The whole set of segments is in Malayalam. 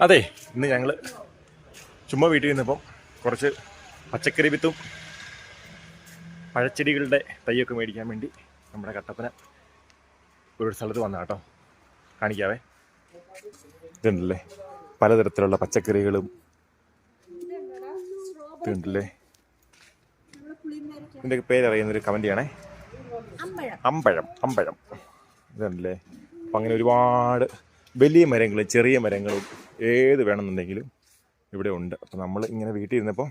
അതെ ഇന്ന് ഞങ്ങൾ ചുമ്മാ വീട്ടിൽ നിന്നപ്പം കുറച്ച് പച്ചക്കറി വിത്തും പഴച്ചെടികളുടെ തൈയൊക്കെ മേടിക്കാൻ വേണ്ടി നമ്മുടെ കട്ടപ്പന ഒരു സ്ഥലത്ത് വന്ന കേട്ടോ. കാണിക്കാവേ. ഇതുണ്ടല്ലേ? പലതരത്തിലുള്ള പച്ചക്കറികളും ഇതുണ്ടല്ലേ? ഇതിന്റെ പേരറിയുന്നൊരു കമന്റ് ചെയ്യണേ അമ്പഴം. അമ്പഴം അമ്പഴം. ഇതുണ്ടല്ലേ? അപ്പം അങ്ങനെ ഒരുപാട് വലിയ മരങ്ങളും ചെറിയ മരങ്ങളും ഏത് വേണമെന്നുണ്ടെങ്കിലും ഇവിടെ ഉണ്ട്. അപ്പം നമ്മൾ ഇങ്ങനെ വീട്ടിൽ ഇരുന്നപ്പോൾ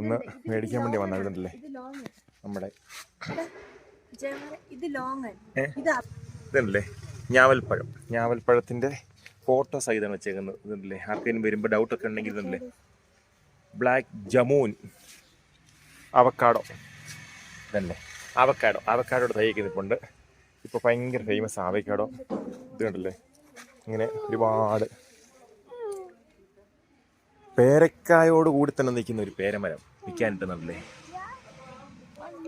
ഒന്ന് മേടിക്കാൻ വേണ്ടി വന്നിട്ടുണ്ടല്ലേ നമ്മുടെ ഇതല്ലേ ഞാവൽപ്പഴം. ഞാവൽപ്പഴത്തിന്റെ ഫോട്ടോ സഹിതമാണ് വെച്ചേക്കുന്നത്. ഇതല്ലേ ആർക്കെങ്കിലും വരുമ്പോൾ ഡൗട്ടൊക്കെ ഉണ്ടെങ്കിൽ ഇതല്ലേ ബ്ലാക്ക് ജമൂൻ അവക്കാടോ ഇതല്ലേ അവക്കാടോ അവക്കാടോയുടെ നിൽപ്പുണ്ട് ഇപ്പോൾ ഭയങ്കര ഫേമസ് ആവേക്കാടോ ഇത് കണ്ടല്ലേ ഇങ്ങനെ ഒരുപാട്. പേരക്കായോട് കൂടി തന്നെ നിൽക്കുന്ന ഒരു പേരമരം വിൽക്കാനിട്ടുന്നുണ്ടല്ലേ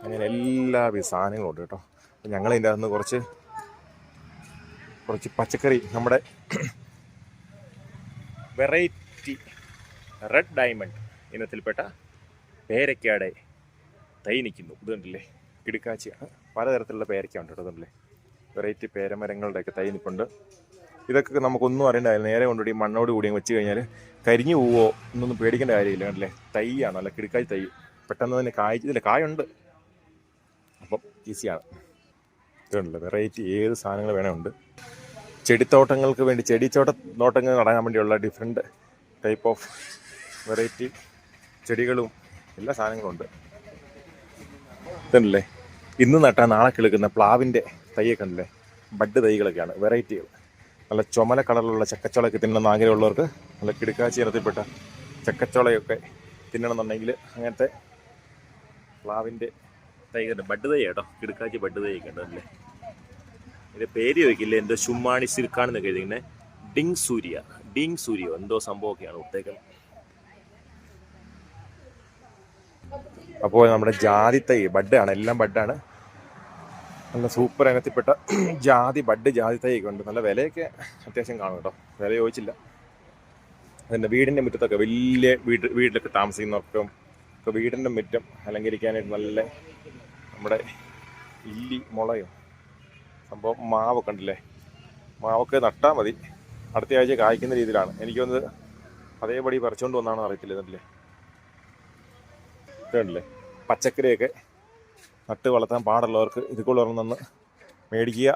അങ്ങനെ എല്ലാ സാധനങ്ങളും ഉണ്ട് കേട്ടോ. അപ്പം ഞങ്ങൾ ഇതിന്റെ അകത്ത് കുറച്ച് കുറച്ച് പച്ചക്കറി നമ്മുടെ വെറൈറ്റി റെഡ് ഡയമണ്ട് ഇനത്തിൽപ്പെട്ട പേരക്കയുടെ തൈ നിൽക്കുന്നു. ഇത് കണ്ടില്ലേ കിടുക്കാച്ചിയാണ്. പലതരത്തിലുള്ള പേരക്ക ഉണ്ട് കേട്ടോ ഇതുണ്ടല്ലേ? വെറൈറ്റി പേരമരങ്ങളുടെയൊക്കെ തൈ നിൽപ്പുണ്ട് ഇതൊക്കെ നമുക്കൊന്നും അറിയണ്ടായില്ല നേരെ കൊണ്ടുപോയി മണ്ണോട് കൂടി അങ്ങ് വെച്ച് കഴിഞ്ഞാൽ കരിഞ്ഞു പോവോ എന്നൊന്നും പേടിക്കേണ്ട കാര്യമില്ല കണ്ടില്ലേ? തൈയാണ് അല്ല കിടുക്കാച്ചി തൈ. പെട്ടെന്ന് തന്നെ കായ്ച്ചില്ല കായുണ്ട്. അപ്പം ഈസിയാണ്. ഇതുണ്ടല്ലോ വെറൈറ്റി ഏത് സാധനങ്ങൾ വേണമുണ്ട് ചെടിത്തോട്ടങ്ങൾക്ക് വേണ്ടി ചെടിച്ചോട്ട തോട്ടങ്ങൾ നടാൻ വേണ്ടിയുള്ള ഡിഫറെന്റ് ടൈപ്പ് ഓഫ് വെറൈറ്റി ചെടികളും എല്ലാ സാധനങ്ങളും ഉണ്ട്. ഇതുണ്ടല്ലേ? ഇന്ന് നട്ടാൽ നാളെ കിളുക്കുന്ന പ്ലാവിന്റെ തൈയൊക്കെ ഉണ്ടല്ലേ ബഡ് തൈകളൊക്കെയാണ് വെറൈറ്റികൾ. നല്ല ചുമല കളറിലുള്ള ചക്കച്ചോളയൊക്കെ തിന്നണമെന്ന് ആഗ്രഹമുള്ളവർക്ക് നല്ല കിടുക്കാച്ചി ഇനത്തിൽപ്പെട്ട ചക്കച്ചോളയൊക്കെ തിന്നണമെന്നുണ്ടെങ്കിൽ അങ്ങനത്തെ പ്ലാവിന്റെ തൈകളുണ്ട് ബഡ് തൈ കേട്ടോ കിടുക്കാച്ചി ബഡ് തൈയൊക്കെ ഉണ്ട് അല്ലേ എന്റെ പേര് ചോദിക്കില്ല? എന്തോ ചുമ്മാണി സിൽക്കാണെന്നൊക്കെ എഴുതിങ്ങനെ ഡിങ് സൂര്യ ഡിങ് സൂര്യോ. എന്തോ സംഭവമൊക്കെയാണ് കൊടുത്തേക്കുന്നത് അപ്പോൾ നമ്മുടെ ജാതി തൈ ആണ് എല്ലാം ബഡാണ്. നല്ല സൂപ്പർ ഇനത്തിൽപ്പെട്ട ജാതി ബഡ് ജാതി തൈ ഒക്കെ ഉണ്ട്. നല്ല വിലയൊക്കെ അത്യാവശ്യം കാണും കേട്ടോ. വില ചോദിച്ചില്ല. അതിന്റെ വീടിന്റെ മുറ്റത്തൊക്കെ വലിയ വീട് വീട്ടിലൊക്കെ താമസിക്കുന്നവർക്കും ഒക്കെ വീടിന്റെ മുറ്റം അലങ്കരിക്കാനായിട്ട് നല്ല നമ്മുടെ ഇല്ലി മുളയോ. സംഭവം മാവൊക്കെ ഉണ്ടല്ലേ? മാവൊക്കെ നട്ടാൽ മതി. അടുത്ത ആഴ്ച കായ്ക്കുന്ന രീതിയിലാണ്. എനിക്കൊന്ന് അതേപടി പറിച്ചുകൊണ്ട് വന്നാണെന്ന് അറിയത്തില്ല ഇതല്ലേ ഇതുണ്ടല്ലേ? പച്ചക്കറിയൊക്കെ നട്ട് വളർത്താൻ പാടുള്ളവർക്ക് ഇതുപോലെ ഒരെണ്ണം മേടിക്കുക.